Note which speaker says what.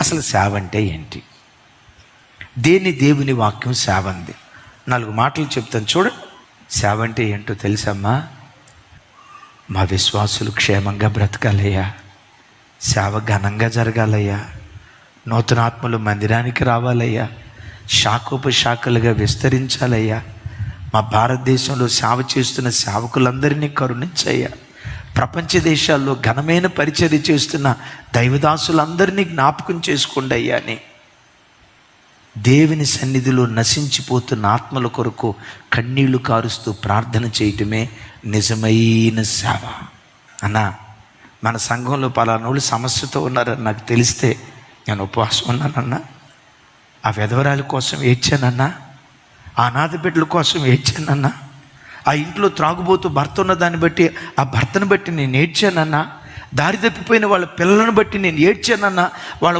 Speaker 1: అసలు సేవ అంటే ఏంటి? దేని దేవుని వాక్యం సేవ అంది నాలుగు మాటలు చెప్తాను చూడండి సేవ అంటే ఏంటో తెలుసమ్మా? మా విశ్వాసులు క్షేమంగా బ్రతకాలయ్యా. సేవ ఘనంగా జరగాలయ్యా. నూతనాత్మలు మందిరానికి రావాలయ్యా. శాఖోపశాఖలుగా విస్తరించాలయ్యా. మా భారతదేశంలో సేవ చేస్తున్న సేవకులందరినీ కరుణించయ్యా. ప్రపంచ దేశాల్లో ఘనమైన పరిచర్య చేస్తున్న దైవదాసులందరినీ జ్ఞాపకం చేసుకోండి అయ్యా అని. దేవుని సన్నిధిలో నశించిపోతున్న ఆత్మల కొరకు కన్నీళ్ళు కారుస్తూ ప్రార్థన చేయటమే నిజమైన సేవ. అన్నా మన సంఘంలో పలానోళ్ళు సమస్యతో ఉన్నారని నాకు తెలిస్తే నేను ఉపవాసం ఉన్నానన్నా. ఆ విధవరాల కోసం ఏడ్చానన్నా. ఆ అనాథ బిడ్డల కోసం ఏడ్చానన్నా. ఆ ఇంట్లో త్రాగుబోతూ భర్త ఉన్న దాన్ని బట్టి ఆ భర్తను బట్టి నేను ఏడ్చానన్నా దారి తప్పిపోయిన వాళ్ళ పిల్లలను బట్టి నేను ఏడ్చానన్నా వాళ్ళ